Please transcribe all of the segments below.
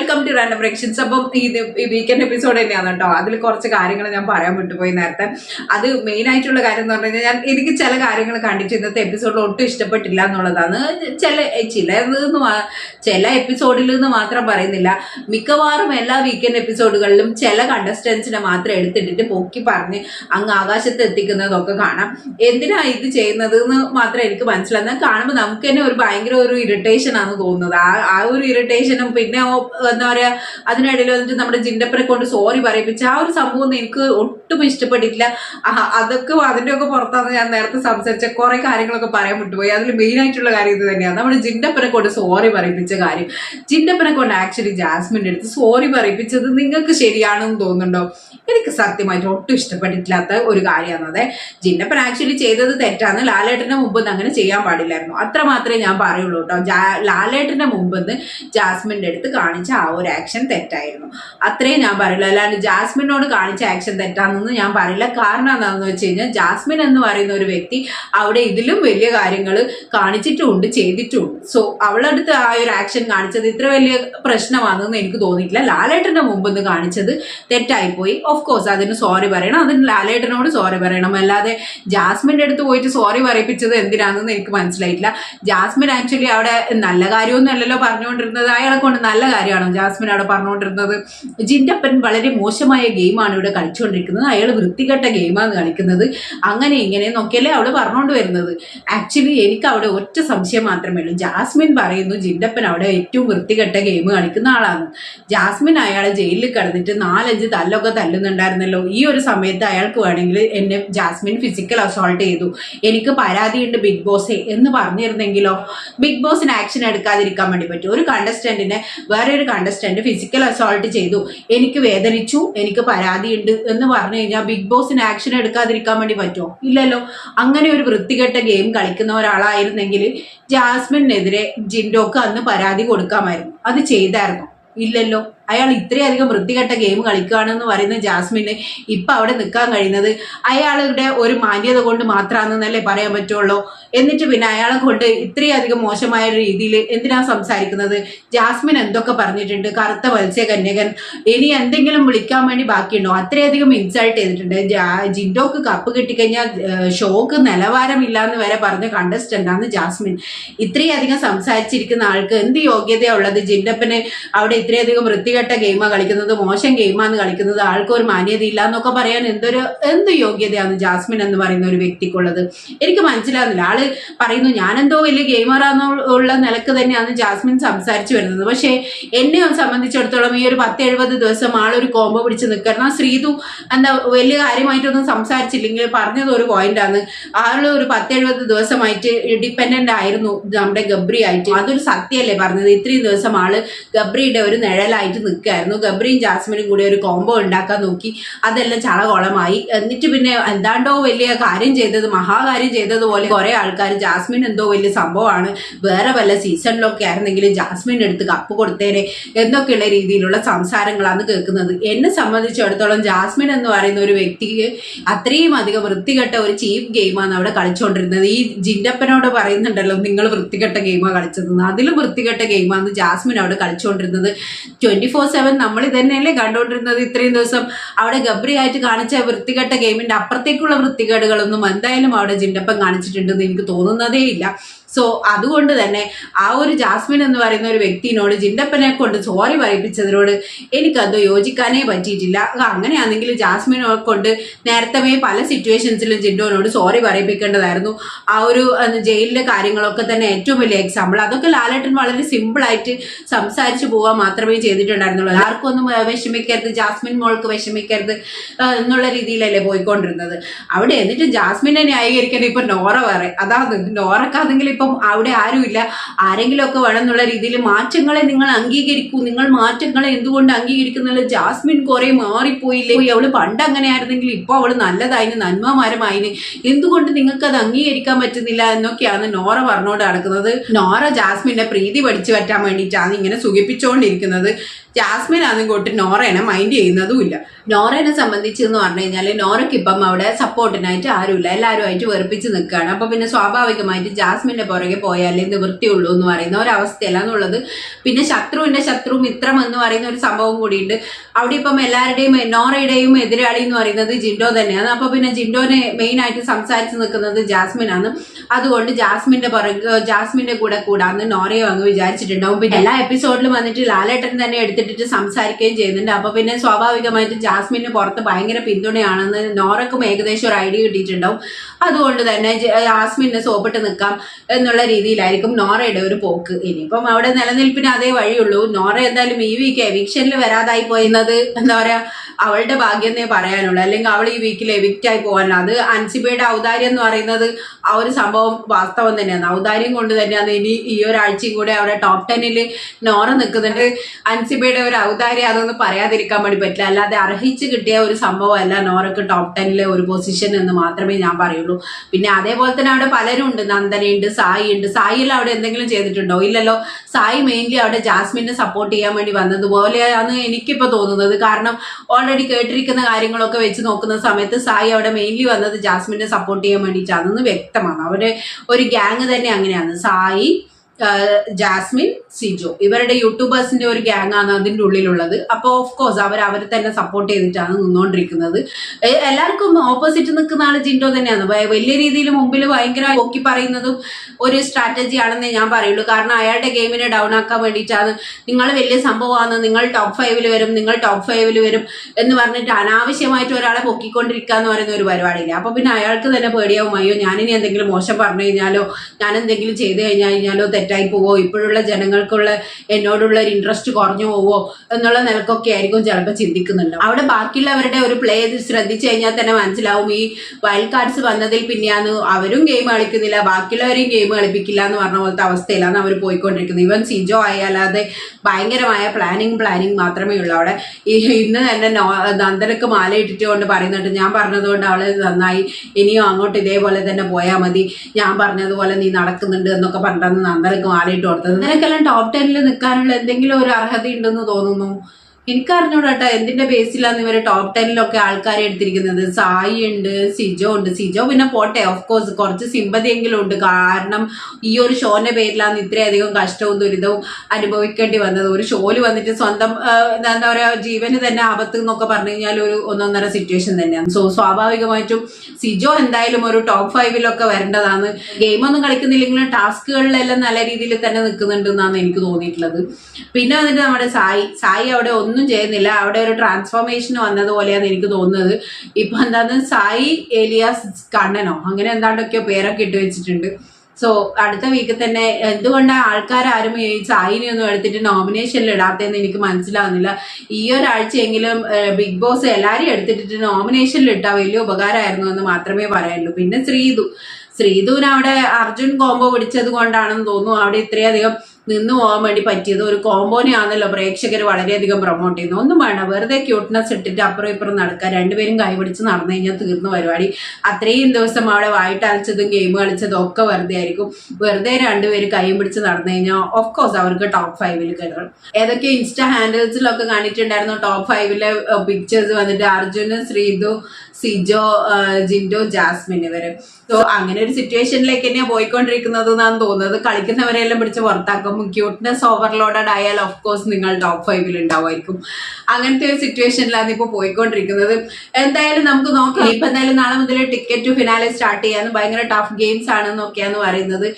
Welcome to random പ്രേക്ഷൻസ് അപ്പം ഇത് weekend episode തന്നെയാണ് കേട്ടോ. അതിൽ കുറച്ച് കാര്യങ്ങൾ ഞാൻ പറയാൻ വിട്ടുപോയി നേരത്തെ. അത് മെയിൻ ആയിട്ടുള്ള കാര്യം എന്ന് പറഞ്ഞു കഴിഞ്ഞാൽ ഞാൻ എനിക്ക് ചില കാര്യങ്ങൾ കണ്ടിട്ട് ഇന്നത്തെ എപ്പിസോഡിൽ ഒട്ടും ഇഷ്ടപ്പെട്ടില്ല എന്നുള്ളതാണ്. ചില ചിലതെന്ന് ചില എപ്പിസോഡിൽ നിന്ന് മാത്രം പറയുന്നില്ല. മിക്കവാറും എല്ലാ വീക്കെൻഡ് എപ്പിസോഡുകളിലും ചില കണ്ടസ്റ്റൻസിനെ മാത്രം എടുത്തിട്ടിട്ട് പൊക്കി പറഞ്ഞ് അങ്ങ് ആകാശത്ത് എത്തിക്കുന്നതൊക്കെ കാണാം. എന്തിനാ ഇത് ചെയ്യുന്നത് എന്ന് മാത്രം എനിക്ക് മനസ്സിലാകുന്നത് കാണുമ്പോൾ നമുക്ക് തന്നെ ഒരു ഭയങ്കര ഒരു ഇറിറ്റേഷൻ ആണ് തോന്നുന്നത്. ആ ആ ഒരു ഇറിറ്റേഷനും പിന്നെ എന്താ പറയാ അതിനിടയിൽ വന്നിട്ട് നമ്മുടെ ജിൻഡപ്പനെ കൊണ്ട് സോറി പറയിപ്പിച്ച ആ ഒരു സംഭവം എനിക്ക് ഒട്ടും ഇഷ്ടപ്പെട്ടിട്ടില്ല. അതൊക്കെ അതിന്റെ ഒക്കെ പുറത്താണ് ഞാൻ നേരത്തെ സംസാരിച്ച കുറെ കാര്യങ്ങളൊക്കെ പറയാൻ വിട്ടുപോയി. അതിൽ മെയിൻ ആയിട്ടുള്ള കാര്യം ഇത് തന്നെയാണ് നമ്മുടെ ജിൻഡപ്പനെ കൊണ്ട് സോറി പറയിപ്പിച്ച കാര്യം. ജിൻഡപ്പനെ കൊണ്ട് ആക്ച്വലി ജാസ്മിന്റെ അടുത്ത് സോറി പറയിപ്പിച്ചത് നിങ്ങൾക്ക് ശരിയാണെന്ന് തോന്നുന്നുണ്ടോ? എനിക്ക് സത്യമായിട്ട് ഒട്ടും ഇഷ്ടപ്പെട്ടിട്ടില്ലാത്ത ഒരു കാര്യമാണ് അതെ. ജിന്നപ്പൻ ആക്ച്വലി ചെയ്തത് തെറ്റാണ് ലാലേട്ടന്റെ മുമ്പ് അങ്ങനെ ചെയ്യാൻ പാടില്ലായിരുന്നു. അത്ര മാത്രമേ ഞാൻ പറയുള്ളൂ കേട്ടോ. ലാലേട്ടന്റെ മുമ്പ് ജാസ്മിന്റെ അടുത്ത് കാണിച്ച ഒരു ആക്ഷൻ തെറ്റായിരുന്നു. അത്രയും ഞാൻ പറയില്ല. അല്ലാണ്ട് ജാസ്മിനോട് കാണിച്ച ആക്ഷൻ തെറ്റാണെന്ന് ഞാൻ പറയില്ല. കാരണം എന്താണെന്ന് വെച്ച് കഴിഞ്ഞാൽ ജാസ്മിൻ എന്ന് പറയുന്ന ഒരു വ്യക്തി അവിടെ ഇതിലും വലിയ കാര്യങ്ങൾ കാണിച്ചിട്ടുമുണ്ട് ചെയ്തിട്ടുമുണ്ട് സോ അവളടുത്ത് ആ ഒരു ആക്ഷൻ കാണിച്ചത് ഇത്ര വലിയ പ്രശ്നമാണെന്ന് എനിക്ക് തോന്നിയിട്ടില്ല. ലാലേട്ടന്റെ മുമ്പ് ഒന്ന് കാണിച്ചത് തെറ്റായിപ്പോയി. ഓഫ് കോഴ്സ് അതിന് സോറി പറയണം. അതിന് ലാലേട്ടനോട് സോറി പറയണം. അല്ലാതെ ജാസ്മിന്റെ അടുത്ത് പോയിട്ട് സോറി പറയിപ്പിച്ചത് എന്തിനാണെന്ന് എനിക്ക് മനസ്സിലായിട്ടില്ല. ജാസ്മിൻ ആക്ച്വലി അവിടെ നല്ല കാര്യമൊന്നും അല്ലല്ലോ പറഞ്ഞുകൊണ്ടിരുന്നത്. അയാളെ കൊണ്ട് നല്ല കാര്യമാണോ ജാസ്മിൻ അവിടെ പറഞ്ഞുകൊണ്ടിരുന്നത്. ജിൻഡപ്പൻ വളരെ മോശമായ ഗെയിമാണ് ഇവിടെ കളിച്ചുകൊണ്ടിരിക്കുന്നത്. അയാൾ വൃത്തികെട്ട ഗെയിമാണ് കളിക്കുന്നത്. അങ്ങനെ ഇങ്ങനെ നോക്കിയല്ലേ അവിടെ പറഞ്ഞുകൊണ്ട് വരുന്നത്. ആക്ച്വലി എനിക്ക് അവിടെ ഒറ്റ സംശയം മാത്രമേ ഉള്ളൂ. ജാസ്മിൻ പറയുന്നു ജിൻഡപ്പൻ അവിടെ ഏറ്റവും വൃത്തികെട്ട ഗെയിം കളിക്കുന്ന ആളാണ്. ജാസ്മിൻ അയാൾ ജയിലിൽ കിടന്നിട്ട് നാലഞ്ച് തല്ലൊക്കെ തല്ലുന്നുണ്ടായിരുന്നല്ലോ. ഈ ഒരു സമയത്ത് അയാൾക്ക് വേണമെങ്കിൽ എന്നെ ജാസ്മിൻ ഫിസിക്കൽ അസോൾട്ട് ചെയ്തു. എനിക്ക് പരാതിയുണ്ട് ബിഗ് ബോസേ എന്ന് പറഞ്ഞിരുന്നെങ്കിലോ? ബിഗ് ബോസിന് ആക്ഷൻ എടുക്കാതിരിക്കാൻ വേണ്ടി പറ്റും. ഒരു കണ്ടസ്റ്റന്റിനെ വേറെ ഒരു കണ്ടസ്റ്റന്റ് ഫിസിക്കൽ അസോൾട്ട് ചെയ്തു. എനിക്ക് വേദനിച്ചു എനിക്ക് പരാതിയുണ്ട് എന്ന് പറഞ്ഞു കഴിഞ്ഞാൽ ബിഗ് ബോസിന് ആക്ഷൻ എടുക്കാതിരിക്കാൻ വേണ്ടി പറ്റുമോ? ഇല്ലല്ലോ. അങ്ങനെ ഒരു വൃത്തികെട്ട ഗെയിം കളിക്കുന്ന ഒരാളായിരുന്നെങ്കിൽ ജാസ്മിനെതിരെ ജിൻഡോക്ക് അന്ന് പരാതി കൊടുക്കാമായിരുന്നു. അത് ചെയ്തായിരുന്നു. ഇല്ലല്ലോ. അയാൾ ഇത്രയധികം വൃത്തികെട്ട ഗെയിം കളിക്കുകയാണെന്ന് പറയുന്ന ജാസ്മിന് ഇപ്പൊ അവിടെ നിൽക്കാൻ കഴിയുന്നത് അയാളുടെ ഒരു മാന്യത കൊണ്ട് മാത്രമാണെന്നല്ലേ പറയാൻ പറ്റുള്ളൂ. എന്നിട്ട് പിന്നെ അയാളെ കൊണ്ട് ഇത്രയധികം മോശമായ രീതിയിൽ എന്തിനാ സംസാരിക്കുന്നത്? ജാസ്മിൻ എന്തൊക്കെ പറഞ്ഞിട്ടുണ്ട്? കറുത്ത മത്സ്യകന്യകൻ ഇനി എന്തെങ്കിലും വിളിക്കാൻ വേണ്ടി ബാക്കിയുണ്ടോ? അത്രയധികം ഇൻസൾട്ട് ചെയ്തിട്ടുണ്ട്. ജിൻഡോക്ക് കപ്പ് കിട്ടിക്കഴിഞ്ഞാൽ ഷോക്ക് നിലവാരമില്ല എന്ന് വരെ പറഞ്ഞ കണ്ടസ്റ്റന്റ് ആണ് ജാസ്മിൻ. ഇത്രയധികം സംസാരിച്ചിരിക്കുന്ന ആൾക്ക് എന്ത് യോഗ്യതയാ ഉള്ളത്? ജിൻഡപ്പിന് അവിടെ ഇത്രയധികം വൃത്തികെട്ട ഗെയിമാണ് കളിക്കുന്നത് മോശം ഗെയിമാണ് കളിക്കുന്നത് ആൾക്ക് ഒരു മാന്യത ഇല്ല എന്നൊക്കെ പറയാൻ എന്തൊരു എന്ത് യോഗ്യതയാണ് ജാസ്മിൻ എന്ന് പറയുന്ന ഒരു വ്യക്തിക്കുള്ളത്? എനിക്ക് മനസ്സിലാകുന്നില്ല ആൾ പറയുന്നു ഞാനെന്തോ വലിയ ഗെയിമറാന്നുള്ള നിലയ്ക്ക് തന്നെയാണ് ജാസ്മിൻ സംസാരിച്ചു വരുന്നത്. പക്ഷേ എന്നെ സംബന്ധിച്ചിടത്തോളം ഈ ഒരു പത്ത് എഴുപത് ദിവസം ആളൊരു കോംബോ പിടിച്ച് നിൽക്കണം ശ്രീതു എന്താ വലിയ കാര്യമായിട്ടൊന്നും സംസാരിച്ചില്ലെങ്കിൽ പറഞ്ഞത് ഒരു പോയിന്റാണ് ആൾ ഒരു പത്ത് എഴുപത് ദിവസമായിട്ട് ഡിപ്പെൻഡന്റ് ആയിരുന്നു നമ്മുടെ ഗബ്രി ആയിട്ട്. അതൊരു സത്യമല്ലേ പറഞ്ഞത്? ഇത്രയും ദിവസം ആൾ ഗബ്രിയുടെ ഒരു നിഴലായിട്ട് നിൽക്കായിരുന്നു. ഗബ്രിയും ജാസ്മിനും കൂടി ഒരു കോംബോ ഉണ്ടാക്കാൻ നോക്കി. അതെല്ലാം ചളകോളമായി. എന്നിട്ട് പിന്നെ എന്താണ്ടോ വലിയ കാര്യം ചെയ്തത് മഹാകാര്യം ചെയ്തതുപോലെ കുറെ ആൾക്കാർ ജാസ്മിൻ എന്തോ വലിയ സംഭവമാണ്. വേറെ വല്ല സീസണിലൊക്കെ ആയിരുന്നെങ്കിൽ ജാസ്മിൻ എടുത്ത് കപ്പ് കൊടുത്തേനെ എന്നൊക്കെയുള്ള രീതിയിലുള്ള സംസാരങ്ങളാണ് കേൾക്കുന്നത്. എന്നെ സംബന്ധിച്ചിടത്തോളം ജാസ്മിൻ എന്ന് പറയുന്ന ഒരു വ്യക്തിക്ക് അത്രയും അധികം വൃത്തികെട്ട ഒരു ചീപ്പ് ഗെയിമാണ് അവിടെ കളിച്ചുകൊണ്ടിരുന്നത് ഈ ജിൻഡപ്പനോട് പറയുന്നുണ്ടല്ലോ നിങ്ങൾ വൃത്തികെട്ട ഗെയിമാണ് കളിച്ചതെന്ന് അതിലും വൃത്തികെട്ട ഗെയിമാണ് ജാസ്മിൻ അവിടെ കളിച്ചുകൊണ്ടിരുന്നത് ട്വന്റി ഫോർ സെവൻ നമ്മൾ ഇതന്നെയല്ലേ കണ്ടുകൊണ്ടിരുന്നത് ഇത്രയും ദിവസം? അവിടെ ഗബ്രിയായിട്ട് കാണിച്ച വൃത്തികെട്ട ഗെയിമിന്റെ അപ്പുറത്തേക്കുള്ള വൃത്തികേടുകളൊന്നും എന്തായാലും അവിടെ ജിൻഡപ്പൻ കാണിച്ചിട്ടുണ്ടെന്ന് എനിക്ക് തോന്നുന്നതേ ഇല്ല സോ അതുകൊണ്ട് തന്നെ ആ ഒരു ജാസ്മിൻ എന്ന് പറയുന്ന ഒരു വ്യക്തിനോട് ജിൻഡപ്പനെ കൊണ്ട് സോറി പറയിപ്പിച്ചതിനോട് എനിക്കത് യോജിക്കാനേ പറ്റിയിട്ടില്ല. അങ്ങനെയാണെങ്കിൽ ജാസ്മിനെ കൊണ്ട് നേരത്തെ പല സിറ്റുവേഷൻസിലും ജിൻഡോനോട് സോറി പറയിപ്പിക്കേണ്ടതായിരുന്നു. ആ ഒരു ജയിലിലെ കാര്യങ്ങളൊക്കെ തന്നെ ഏറ്റവും വലിയ എക്സാമ്പിൾ അതൊക്കെ ലാലേട്ടൻ വളരെ സിമ്പിളായിട്ട് സംസാരിച്ചു പോകാൻ മാത്രമേ ചെയ്തിട്ടുണ്ടായിരുന്നുള്ളൂ. ആർക്കും ഒന്നും വിഷമിക്കരുത്. ജാസ്മിൻ മോൾക്ക് വിഷമിക്കരുത് എന്നുള്ള രീതിയിലല്ലേ പോയിക്കൊണ്ടിരുന്നത്. അവിടെ എന്നിട്ട് ജാസ്മിനെ ന്യായീകരിക്കാൻ ഇപ്പൊ നോറ വേറെ. അതാണ് നോറക്കാണെങ്കിൽ ഇപ്പം അവിടെ ആരുമില്ല. ആരെങ്കിലും ഒക്കെ വേണം എന്നുള്ള രീതിയിൽ മാറ്റങ്ങളെ നിങ്ങൾ അംഗീകരിക്കൂ. നിങ്ങൾ മാറ്റങ്ങളെ എന്തുകൊണ്ട് അംഗീകരിക്കുന്നില്ല? ജാസ്മിൻ കുറെ മാറിപ്പോയില്ലേ? അവൾ പണ്ട് അങ്ങനെ ആയിരുന്നെങ്കിൽ ഇപ്പൊ അവൾ നല്ലതായിന് നന്മമാരമായിന്. എന്തുകൊണ്ട് നിങ്ങൾക്ക് അത് അംഗീകരിക്കാൻ പറ്റുന്നില്ല എന്നൊക്കെയാണ് നോറ പറഞ്ഞുകൊണ്ട് നടക്കുന്നത്. നോറ ജാസ്മിന്റെ പ്രീതി പഠിച്ചു പറ്റാൻ വേണ്ടിയിട്ടാണ് ഇങ്ങനെ സുഖിപ്പിച്ചുകൊണ്ടിരിക്കുന്നത്. ജാസ്മിൻ അതുകൊണ്ട് നോറേനെ മൈൻഡ് ചെയ്യുന്നതുമില്ല. നോറേനെ സംബന്ധിച്ച് എന്ന് പറഞ്ഞു കഴിഞ്ഞാൽ നോറയ്ക്ക് ഇപ്പം അവിടെ സപ്പോർട്ടിനായിട്ട് ആരുമില്ല. എല്ലാവരുമായിട്ട് വെറുപ്പിച്ച് നിൽക്കുകയാണ് അപ്പൊ പിന്നെ സ്വാഭാവികമായിട്ട് ജാസ്മിന്റെ പുറകെ പോയാലേ നിവൃത്തിയുള്ളൂ എന്ന് പറയുന്ന ഒരവസ്ഥയല്ല എന്നുള്ളത്. പിന്നെ ശത്രുവിന്റെ ശത്രു മിത്രം എന്ന് പറയുന്ന ഒരു സംഭവം കൂടിയുണ്ട്. അവിടെ ഇപ്പം എല്ലാവരുടെയും നോറയുടെയും എതിരാളി എന്ന് പറയുന്നത് ജിൻഡോ തന്നെയാണ്. അപ്പൊ പിന്നെ ജിൻഡോനെ മെയിൻ ആയിട്ട് സംസാരിച്ച് നിൽക്കുന്നത് ജാസ്മിൻ ആണ്. അതുകൊണ്ട് ജാസ്മിന്റെ പുറകെ ജാസ്മിന്റെ കൂടെ കൂടാന്ന് നോറയോ അങ്ങ് വിചാരിച്ചിട്ടുണ്ടാവും. പിന്നെ എല്ലാ എപ്പിസോഡിലും വന്നിട്ട് ലാലേട്ടൻ തന്നെ എടുത്തിട്ട് സംസാരിക്കുകയും ചെയ്യുന്നുണ്ട്. അപ്പൊ പിന്നെ സ്വാഭാവികമായിട്ട് ജാസ്മിന് പുറത്ത് ഭയങ്കര പിന്തുണയാണെന്ന് നോറക്കും ഏകദേശം ഒരു ഐഡിയ കിട്ടിയിട്ടുണ്ടാവും. അതുകൊണ്ട് തന്നെ ജാസ്മിനെ സോപ്പിട്ട് നിൽക്കാം. എന്നുള്ള രീതിയിലായിരിക്കും നോറയുടെ ഒരു പോക്ക്. ഇനിയിപ്പം അവിടെ നിലനിൽപ്പിന് അതേ വഴിയുള്ളൂ. നോറ എന്തായാലും ഈ വീക്ക് എവിക്ഷനിൽ വരാതായി പോയിരുന്നത് എന്താ പറയാ അവളുടെ ഭാഗ്യം എന്നേ പറയാനുള്ളൂ. അല്ലെങ്കിൽ അവൾ ഈ വീക്കിൽ എവിക്റ്റ് ആയി പോകാനുള്ള. അത് അൻസിബയുടെ ഔദാര്യം എന്ന് പറയുന്നത് ആ ഒരു സംഭവം വാസ്തവം തന്നെയാണ്. ഔദാര്യം കൊണ്ട് തന്നെയാണ് ഇനി ഈ ഒരാഴ്ചയും കൂടെ അവിടെ ടോപ്പ് ടെന്നിൽ നോറ നിൽക്കുന്നുണ്ട്. അൻസിബയുടെ ഒരു ഔദാര്യം അതൊന്നും പറയാതിരിക്കാൻ വേണ്ടി പറ്റില്ല. അല്ലാതെ അർഹിച്ച് കിട്ടിയ ഒരു സംഭവമല്ല നോറക്ക് ടോപ്പ് ടെന്നിലെ ഒരു പൊസിഷൻ എന്ന് മാത്രമേ ഞാൻ പറയുള്ളൂ. പിന്നെ അതേപോലെ തന്നെ അവിടെ പലരും ഉണ്ട് നന്ദനയുണ്ട് സായി ഉണ്ട് സായിയിൽ അവിടെ എന്തെങ്കിലും ചെയ്തിട്ടുണ്ടോ? ഇല്ലല്ലോ. സായി മെയിൻലി അവിടെ ജാസ്മിനെ സപ്പോർട്ട് ചെയ്യാൻ വേണ്ടി വന്നതുപോലെയാണ് എനിക്കിപ്പോൾ തോന്നുന്നത്. കാരണം ഓൾറെഡി കേട്ടിരിക്കുന്ന കാര്യങ്ങളൊക്കെ വെച്ച് നോക്കുന്ന സമയത്ത് സായി അവിടെ മെയിൻലി വന്നത് ജാസ്മിനെ സപ്പോർട്ട് ചെയ്യാൻ വേണ്ടിയിട്ടാണെന്ന് വ്യക്തമാണ്. അവരെ ഒരു ഗ്യാങ് തന്നെ അങ്ങനെയാണ്. സായി ജാസ്മിൻ സിജോ. ഇവരുടെ യൂട്യൂബേഴ്സിന്റെ ഒരു ഗ്യാങ് ആണ് അതിന്റെ ഉള്ളിലുള്ളത്. അപ്പോൾ ഓഫ് കോഴ്സ് അവർ അവരെ തന്നെ സപ്പോർട്ട് ചെയ്തിട്ടാണ് നിന്നുകൊണ്ടിരിക്കുന്നത് എല്ലാവർക്കും ഓപ്പോസിറ്റ് നിൽക്കുന്ന ആൾ ജിൻഡോ തന്നെയാണ്. വലിയ രീതിയിൽ മുമ്പിൽ ഭയങ്കര നോക്കി പറയുന്നതും ഒരു സ്ട്രാറ്റജി ആണെന്നേ ഞാൻ പറയുള്ളൂ. കാരണം അയാളുടെ ഗെയിമിനെ ഡൗൺ ആക്കാൻ വേണ്ടിയിട്ടാണ് നിങ്ങൾ വലിയ സംഭവമാണ് നിങ്ങൾ ടോപ്പ് ഫൈവിൽ വരും നിങ്ങൾ ടോപ്പ് ഫൈവിൽ വരും എന്ന് പറഞ്ഞിട്ട് അനാവശ്യമായിട്ട് ഒരാളെ പൊക്കിക്കൊണ്ടിരിക്കുക എന്ന് പറയുന്ന ഒരു പരിപാടിയില്ല. അപ്പോൾ പിന്നെ അയാൾക്ക് തന്നെ പേടിയാവും. അയ്യോ ഞാനിനി എന്തെങ്കിലും മോശം പറഞ്ഞു കഴിഞ്ഞാലോ ഞാൻ എന്തെങ്കിലും ചെയ്തു കഴിഞ്ഞാലോ തെറ്റായി പോവോ? ഇപ്പോഴുള്ള ജനങ്ങൾക്കുള്ള എന്നോടുള്ള ഒരു ഇൻട്രസ്റ്റ് കുറഞ്ഞു പോവോ? എന്നുള്ള നിലക്കൊക്കെ ആയിരിക്കും ചിലപ്പോൾ ചിന്തിക്കുന്നുണ്ട്. അവിടെ ബാക്കിയുള്ളവരുടെ ഒരു പ്ലേ ശ്രദ്ധിച്ചു കഴിഞ്ഞാൽ തന്നെ മനസ്സിലാവും. ഈ വൈൽഡ് കാർഡ്സ് വന്നതിൽ പിന്നെയാണ് അവരും ഗെയിം കളിക്കുന്നില്ല. ബാക്കിയുള്ളവരെയും ഗെയിം കളിപ്പിക്കില്ല എന്ന് പറഞ്ഞ പോലത്തെ അവസ്ഥയിലാണ് അവർ പോയിക്കൊണ്ടിരിക്കുന്നത്. ഇവൻ സിജോ ആയാലാതെ ഭയങ്കരമായ പ്ലാനിങ് പ്ലാനിങ് മാത്രമേ ഉള്ളൂ. അവിടെ ഈ ഇന്ന് തന്നെ നന്ദനക്ക് മാല ഇട്ടിട്ട് കൊണ്ട് പറയുന്നുണ്ട് ഞാൻ പറഞ്ഞതുകൊണ്ട് അവളെ നന്നായി. ഇനിയും അങ്ങോട്ട് ഇതേപോലെ തന്നെ പോയാൽ മതി. ഞാൻ പറഞ്ഞതുപോലെ നീ നടക്കുന്നുണ്ട് എന്നൊക്കെ പറഞ്ഞിട്ടാണ് നന്ദനക്ക് മാല ഇട്ട് കൊടുത്തത്. നിനക്കെല്ലാം ടോപ്പ് ടെന്നിൽ നിൽക്കാനുള്ള എന്തെങ്കിലും ഒരു അർഹത ഉണ്ടെന്ന് തോന്നുന്നു? എനിക്കറിഞ്ഞൂടാട്ടോ എന്തിന്റെ ബേസിലാണ് ഇവരെ ടോപ്പ് ടെന്നിലൊക്കെ ആൾക്കാരെ എടുത്തിരിക്കുന്നത്? സായി ഉണ്ട് സിജോ ഉണ്ട്. സിജോ പിന്നെ പോട്ടെ ഓഫ് കോഴ്സ് കുറച്ച് സിമ്പതിയെങ്കിലും ഉണ്ട്. കാരണം ഈ ഒരു ഷോന്റെ പേരിലാന്ന് ഇത്രയധികം കഷ്ടവും ദുരിതവും അനുഭവിക്കേണ്ടി വന്നത്. ഒരു ഷോയിൽ വന്നിട്ട് സ്വന്തം എന്താ പറയാ ജീവന് തന്നെ ആപത്ത് എന്നൊക്കെ പറഞ്ഞു കഴിഞ്ഞാൽ ഒരു ഒന്നൊന്നര സിറ്റുവേഷൻ തന്നെയാണ്. സോ സ്വാഭാവികമായിട്ടും സിജോ എന്തായാലും ഒരു ടോപ്പ് ഫൈവിലൊക്കെ വരേണ്ടതാണ്. ഗെയിമൊന്നും കളിക്കുന്നില്ലെങ്കിലും ടാസ്കുകളിലെല്ലാം നല്ല രീതിയിൽ തന്നെ നിൽക്കുന്നുണ്ട് എന്നാണ് എനിക്ക് തോന്നിയിട്ടുള്ളത്. പിന്നെ വന്നിട്ട് നമ്മുടെ സായി സായി അവിടെ ഒന്നും ചെയ്യുന്നില്ല. അവിടെ ഒരു ട്രാൻസ്ഫോർമേഷൻ വന്നതുപോലെയാണ് എനിക്ക് തോന്നുന്നത്. ഇപ്പൊ എന്താന്ന് സായി ഏലിയാസ് കണ്ണനോ അങ്ങനെ എന്താണ്ടൊക്കെയോ പേരൊക്കെ ഇട്ട് വെച്ചിട്ടുണ്ട്. സോ അടുത്ത വീക്ക് തന്നെ എന്തുകൊണ്ടാണ് ആൾക്കാരും ഈ സായിനെ ഒന്നും എടുത്തിട്ട് നോമിനേഷനിൽ ഇടാത്തതെന്ന് എനിക്ക് മനസ്സിലാവുന്നില്ല. ഈ ഒരാഴ്ചയെങ്കിലും ബിഗ് ബോസ് എല്ലാവരും എടുത്തിട്ട് നോമിനേഷനിൽ ഇട്ടാൽ വലിയ ഉപകാരമായിരുന്നു എന്ന് മാത്രമേ പറയാനുള്ളൂ. പിന്നെ ശ്രീതു. ശ്രീതുവിന് അവിടെ അർജുൻ കോംബോ പിടിച്ചത് കൊണ്ടാണെന്ന് തോന്നുന്നു. അവിടെ ഇത്രയധികം നിന്ന് പോകാൻ വേണ്ടി പറ്റിയത് ഒരു കോമ്പോനെ ആണല്ലോ പ്രേക്ഷകർ വളരെയധികം പ്രൊമോട്ട് ചെയ്യുന്നത്. ഒന്നും വേണ്ട വെറുതെ ക്യൂട്ട്നെസ് ഇട്ടിട്ട് അപ്പുറം ഇപ്പുറം നടക്കുക. രണ്ടുപേരും കൈപിടിച്ച് നടന്നു കഴിഞ്ഞാൽ തീർന്ന പരിപാടി. അത്രയും ദിവസം അവിടെ വായിട്ടലച്ചതും ഗെയിം കളിച്ചതും ഒക്കെ വെറുതെ ആയിരിക്കും. വെറുതെ രണ്ടുപേര് കൈയും പിടിച്ച് നടന്നു കഴിഞ്ഞാൽ ഓഫ് കോഴ്സ് അവർക്ക് ടോപ്പ് ഫൈവിൽ കയറും ഏതൊക്കെ ഇൻസ്റ്റാ ഹാൻഡിൽസിലൊക്കെ കാണിച്ചിട്ടുണ്ടായിരുന്നു ടോപ്പ് ഫൈവിലെ പിക്ചേഴ്സ് വന്നിട്ട് അർജുന് ശ്രീതു സിജോ ജിൻഡോ ജാസ്മിൻ ഇവർ. സോ അങ്ങനെ ഒരു സിറ്റുവേഷനിലേക്ക് തന്നെയാണ് പോയിക്കൊണ്ടിരിക്കുന്നത് എന്നാണ് തോന്നുന്നത്. കളിക്കുന്നവരെല്ലാം പിടിച്ച് പുറത്താക്കും. ക്യൂട്ട്നെസ് ഓവർലോഡഡ് ആയാൽ ഓഫ് കോഴ്സ് നിങ്ങൾ ടോപ്പ് ഫൈവിൽ ഉണ്ടാവുമായിരിക്കും. അങ്ങനത്തെ ഒരു സിറ്റുവേഷനിലാണ് ഇപ്പോൾ പോയിക്കൊണ്ടിരിക്കുന്നത്. എന്തായാലും നമുക്ക് നോക്കാം. ഇപ്പൊ എന്തായാലും നാളെ മുതൽ ടിക്കറ്റ് ടു ഫിനാലെ സ്റ്റാർട്ട് ചെയ്യാന്ന് ഭയങ്കര ടഫ് ഗെയിംസ് ആണെന്നൊക്കെയാണ് പറയുന്നത്.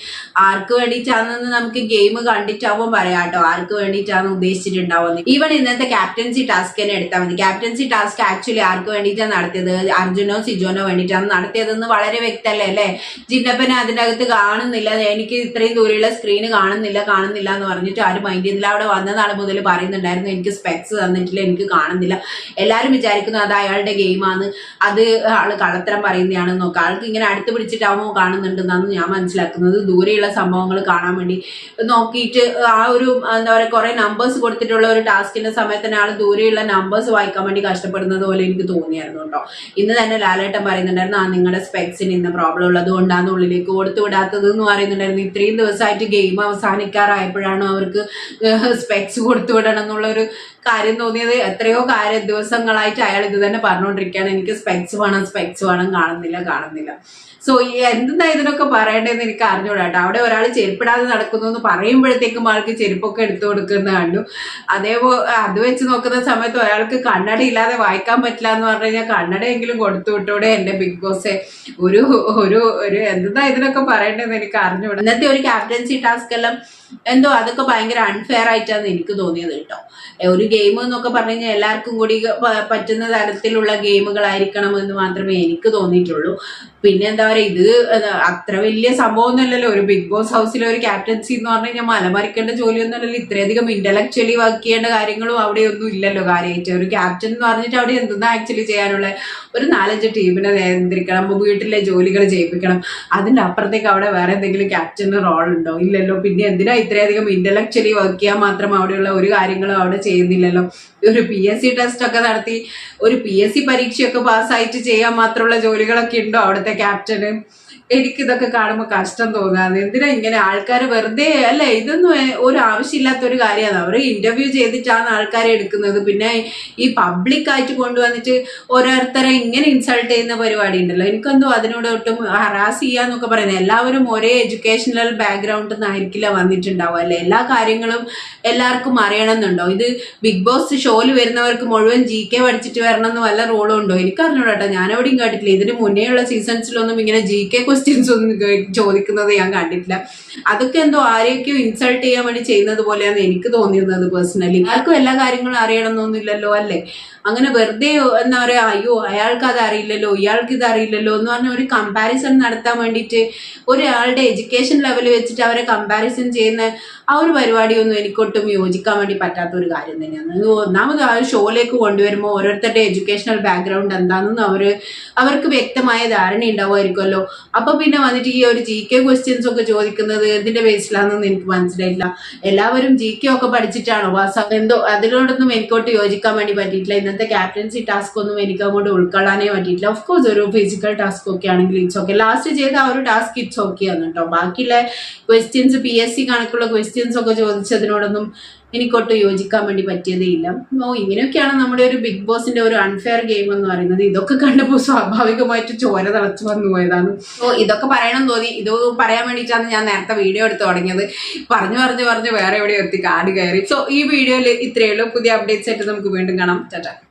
ആർക്ക് വേണ്ടിയിട്ടാണെന്ന് നമുക്ക് ഗെയിം കണ്ടിട്ടാവുമ്പോൾ പറയാം കേട്ടോ. ആർക്ക് വേണ്ടിയിട്ടാണ് ഉദ്ദേശിച്ചിട്ടുണ്ടാവുന്നത് ഈവൻ ഇന്നത്തെ ക്യാപ്റ്റൻസി ടാസ്ക് തന്നെ എടുത്താൽ മതി. ക്യാപ്റ്റൻസി ടാസ്ക് ആക്ച്വലി ആർക്ക് വേണ്ടിയിട്ടാണ് നടത്തിയത്? അർജുനോ സിജോനോ വേണ്ടിയിട്ടാണ് നടത്തിയതെന്ന് വളരെ വ്യക്തമല്ലേ അല്ലേ? ജിന്നപ്പനെ അതിന്റെ അകത്ത് കാണുന്നില്ല. എനിക്ക് ഇത്രയും ദൂരെയുള്ള സ്ക്രീന് കാണുന്നില്ല. കാണുന്നില്ല എന്ന് പറഞ്ഞിട്ട് ആരും മൈൻഡ് ചെയ്യുന്നില്ല. അവിടെ വന്ന നാൾ മുതൽ പറയുന്നുണ്ടായിരുന്നു എനിക്ക് സ്പെക്സ് തന്നിട്ടില്ല എനിക്ക് കാണുന്നില്ല. എല്ലാവരും വിചാരിക്കുന്നു അത് അയാളുടെ ഗെയിമാണ് അത് ആൾ കള്ളത്തരം പറയുന്നതാണെന്ന് നോക്കാം. ആൾക്ക് ഇങ്ങനെ അടുത്ത് പിടിച്ചിട്ടാവുമോ കാണുന്നുണ്ടെന്നാണ് ഞാൻ മനസ്സിലാക്കുന്നത്. ദൂരെയുള്ള സംഭവങ്ങൾ കാണാൻ വേണ്ടി നോക്കിയിട്ട് ആ ഒരു എന്താ പറയുക കുറെ നമ്പേഴ്സ് കൊടുത്തിട്ടുള്ള ഒരു ടാസ്കിന്റെ സമയത്തിന് ആൾ ദൂരെയുള്ള നമ്പേഴ്സ് വായിക്കാൻ വേണ്ടി കഷ്ടപ്പെടുന്നത് പോലെ എനിക്ക് തോന്നിയായിരുന്നു കേട്ടോ. ഇന്ന് തന്നെ ലാലേട്ടൻ പറയുന്നുണ്ടായിരുന്നു ആ നിങ്ങളുടെ സ്പെക്സിന് ഇന്ന് പ്രോബ്ലം ഉള്ളത് കൊണ്ടാണ് ഉള്ളിലേക്ക് കൊടുത്തു വിടാത്തത് എന്ന് പറയുന്നുണ്ടായിരുന്നു. ഇത്രയും ദിവസമായിട്ട് ഗെയിം അവസാനിക്കാറായപ്പോഴാണ് അവർക്ക് സ്പെക്സ് കൊടുത്തു വിടണം എന്നുള്ളൊരു കാര്യം തോന്നിയത് എത്രയോ കാര്യ ദിവസങ്ങളായിട്ട് അയാൾ ഇത് തന്നെ പറഞ്ഞുകൊണ്ടിരിക്കുകയാണ് എനിക്ക് സ്പെക്സ് വേണം സ്പെക്സ് വേണം കാണുന്നില്ല കാണുന്നില്ല. സോ ഈ എന്തെന്നാ ഇതിനൊക്കെ പറയേണ്ടതെന്ന് എനിക്ക് അറിഞ്ഞുകൂടാട്ടോ അവിടെ ഒരാൾ ചെരുപ്പിടാതെ നടക്കുന്നു എന്ന് പറയുമ്പോഴത്തേക്കും ആൾക്ക് ചെരുപ്പൊക്കെ എടുത്തു കൊടുക്കുന്ന കണ്ടു. അതേപോലെ അത് വെച്ച് നോക്കുന്ന സമയത്ത് ഒരാൾക്ക് കണ്ണട ഇല്ലാതെ വായിക്കാൻ പറ്റില്ല എന്ന് പറഞ്ഞു കഴിഞ്ഞാൽ കണ്ണടയെങ്കിലും കൊടുത്തു വിട്ടോടെ എന്റെ ബിഗ് ബോസ്. ഒരു ഒരു ഒരു എന്താ ഇതിനൊക്കെ പറയേണ്ടതെന്ന് എനിക്ക് അറിഞ്ഞുകൂടാ ഇന്നത്തെ ഒരു ക്യാപ്റ്റൻസി ടാസ്ക് എല്ലാം എന്തോ അതൊക്കെ ഭയങ്കര അൺഫെയർ ആയിട്ടാണ് എനിക്ക് തോന്നിയത് കേട്ടോ ഒരു ഗെയിം എന്നൊക്കെ പറഞ്ഞു കഴിഞ്ഞാൽ എല്ലാവർക്കും കൂടി പറ്റുന്ന തരത്തിലുള്ള ഗെയിമുകളായിരിക്കണം എന്ന് മാത്രമേ എനിക്ക് തോന്നിയിട്ടുള്ളൂ. പിന്നെ എന്താ പറയുക ഇത് അത്ര വലിയ സംഭവമൊന്നുമല്ലല്ലോ. ഒരു ബിഗ് ബോസ് ഹൗസിലെ ഒരു ക്യാപ്റ്റൻസി എന്ന് പറഞ്ഞു കഴിഞ്ഞാൽ മലമറിക്കേണ്ട ജോലിയൊന്നും അല്ലല്ലോ ഇത്രയധികം ഇന്റലക്ച്വലി വർക്ക് ചെയ്യേണ്ട കാര്യങ്ങളും അവിടെയൊന്നും ഇല്ലല്ലോ. കാര്യമായിട്ട് ഒരു ക്യാപ്റ്റൻ എന്ന് പറഞ്ഞിട്ട് അവിടെ എന്തെന്നാ ആക്ച്വലി ചെയ്യാനുള്ള? ഒരു നാലഞ്ച് ടീമിനെ നിയന്ത്രിക്കണം. വീട്ടിലെ ജോലികൾ ചെയ്യിപ്പിക്കണം. അതിന്റെ അപ്പുറത്തേക്ക് അവിടെ വേറെ എന്തെങ്കിലും ക്യാപ്റ്റന് റോൾ ഉണ്ടോ? ഇല്ലല്ലോ. പിന്നെ എന്തിനാ ഇത്രയധികം ഇന്റലക്ച്വലി വർക്ക് ചെയ്യാൻ മാത്രം അവിടെയുള്ള ഒരു കാര്യങ്ങളും അവിടെ ചെയ്യുന്നില്ലല്ലോ? ഒരു പി എസ് സി ടെസ്റ്റ് ഒക്കെ നടത്തി ഒരു പി എസ് സി പരീക്ഷയൊക്കെ പാസ്സായിട്ട് ചെയ്യാൻ മാത്രമുള്ള ജോലികളൊക്കെ ഉണ്ടോ അവിടുത്തെ ക്യാപ്റ്റന് എനിക്കിതൊക്കെ കാണുമ്പോൾ കഷ്ടം തോന്നാന്ന് എന്തിനാ ഇങ്ങനെ ആൾക്കാർ വെറുതെ അല്ലേ? ഇതൊന്നും ഒരു ആവശ്യമില്ലാത്ത ഒരു കാര്യമാണ്. അവർ ഇന്റർവ്യൂ ചെയ്തിട്ടാണ് ആൾക്കാരെ എടുക്കുന്നത്. പിന്നെ ഈ പബ്ലിക് ആയിട്ട് കൊണ്ടുവന്നിട്ട് ഓരോരുത്തരെ ഇങ്ങനെ ഇൻസൾട്ട് ചെയ്യുന്ന പരിപാടി ഉണ്ടല്ലോ. എനിക്കെന്തോ അതിനോട് ഒട്ടും ഹറാസ് ചെയ്യാന്നൊക്കെ പറയുന്നത്. എല്ലാവരും ഒരേ എഡ്യൂക്കേഷണൽ ബാക്ക്ഗ്രൗണ്ടിൽ നിന്നായിരിക്കില്ല വന്നിട്ടുണ്ടാവുക അല്ലെ? എല്ലാ കാര്യങ്ങളും എല്ലാവർക്കും അറിയണമെന്നുണ്ടോ? ഇത് ബിഗ് ബോസ് ഷോയിൽ വരുന്നവർക്ക് മുഴുവൻ ജി കെ പഠിച്ചിട്ട് വരണം എന്ന് വല്ല റോളും ഉണ്ടോ? എനിക്കറിഞ്ഞൂടാ ഞാനെവിടെയും കേട്ടിട്ടില്ല. ഇതിന് മുന്നേയുള്ള സീസൺസിലൊന്നും ഇങ്ങനെ ജി കെ ക്വസ്റ്റ്യൻസ് ഒന്നും ചോദിക്കുന്നത് ഞാൻ കണ്ടിട്ടില്ല. അതൊക്കെ എന്തോ ആരെയൊക്കെയോ ഇൻസൾട്ട് ചെയ്യാൻ വേണ്ടി ചെയ്യുന്നത് പോലെയാണ് എനിക്ക് തോന്നിയിരുന്നത് പേഴ്സണലി ആർക്കും എല്ലാ കാര്യങ്ങളും അറിയണമെന്നൊന്നുമില്ലല്ലോ അല്ലേ? അങ്ങനെ വെറുതെ എന്താ പറയാ അയ്യോ അയാൾക്ക് അത് അറിയില്ലല്ലോ ഇയാൾക്ക് ഇത് അറിയില്ലല്ലോ എന്ന് പറഞ്ഞ ഒരു കമ്പാരിസൺ നടത്താൻ വേണ്ടിയിട്ട് ഒരാളുടെ എഡ്യൂക്കേഷൻ ലെവൽ വെച്ചിട്ട് അവരെ കമ്പാരിസൺ ചെയ്യുന്ന ആ ഒരു പരിപാടിയൊന്നും എനിക്കൊട്ടും യോജിക്കാൻ വേണ്ടി പറ്റാത്ത ഒരു കാര്യം തന്നെയാണ്. ഒന്നാമത് ആ ഷോയിലേക്ക് കൊണ്ടുവരുമ്പോൾ ഓരോരുത്തരുടെ എഡ്യൂക്കേഷണൽ ബാക്ക്ഗ്രൗണ്ട് എന്താണെന്ന് അവർ അവർക്ക് വ്യക്തമായ ധാരണ ഉണ്ടാവുമായിരിക്കുമല്ലോ. അപ്പൊ പിന്നെ വന്നിട്ട് ഈ ഒരു ജി കെ ക്വസ്റ്റ്യൻസ് ഒക്കെ ചോദിക്കുന്നത് എന്തിന്റെ ബേസിലാണെന്ന് എനിക്ക് മനസ്സിലായില്ല. എല്ലാവരും ജി കെ ഒക്കെ പഠിച്ചിട്ടാണോ? പാസ് എന്തോ അതിനോടൊന്നും എനിക്കോട്ട് യോജിക്കാൻ വേണ്ടി പറ്റിയിട്ടില്ല. ഇന്നത്തെ ക്യാപ്റ്റൻസി ടാസ്ക് ഒന്നും എനിക്ക് അങ്ങോട്ട് ഉൾക്കൊള്ളാനേ പറ്റിയിട്ടില്ല. ഓഫ് കോഴ്സ് ഒരു ഫിസിക്കൽ ടാസ്ക് ഒക്കെ ആണെങ്കിൽ ഇറ്റ്സ് ഓക്കെ ലാസ്റ്റ് ചെയ്ത ആ ഒരു ടാസ്ക് ഇറ്റ്സ് ഓക്കെ ആണ് കേട്ടോ. ബാക്കിയുള്ള ക്വസ്റ്റ്യൻസ് പി എസ് സി കണക്കുള്ള ക്വസ്റ്റ്യൻസ് ഒക്കെ ചോദിച്ചതിനോടൊന്നും എനിക്കൊട്ട് യോജിക്കാൻ വേണ്ടി പറ്റിയതേ ഇല്ല. ഓ ഇങ്ങനെയൊക്കെയാണ് നമ്മുടെ ഒരു ബിഗ് ബോസിന്റെ ഒരു അൺഫെയർ ഗെയിം എന്ന് പറയുന്നത്. ഇതൊക്കെ കണ്ടപ്പോൾ സ്വാഭാവികമായിട്ട് ചോര തിളച്ചു വന്നു പോയതാണ്. ഓ ഇതൊക്കെ പറയണം തോന്നി. ഇത് പറയാൻ വേണ്ടിയിട്ടാണ് ഞാൻ നേരത്തെ വീഡിയോ എടുത്ത് തുടങ്ങിയത്. പറഞ്ഞു പറഞ്ഞു പറഞ്ഞു വേറെ എവിടെ എത്തി കാട് കയറി. സോ ഈ വീഡിയോയിൽ ഇത്രയേ ഉള്ളൂ. പുതിയ അപ്ഡേറ്റ്സ് ആയിട്ട് നമുക്ക് വീണ്ടും കാണാം. ടാറ്റ.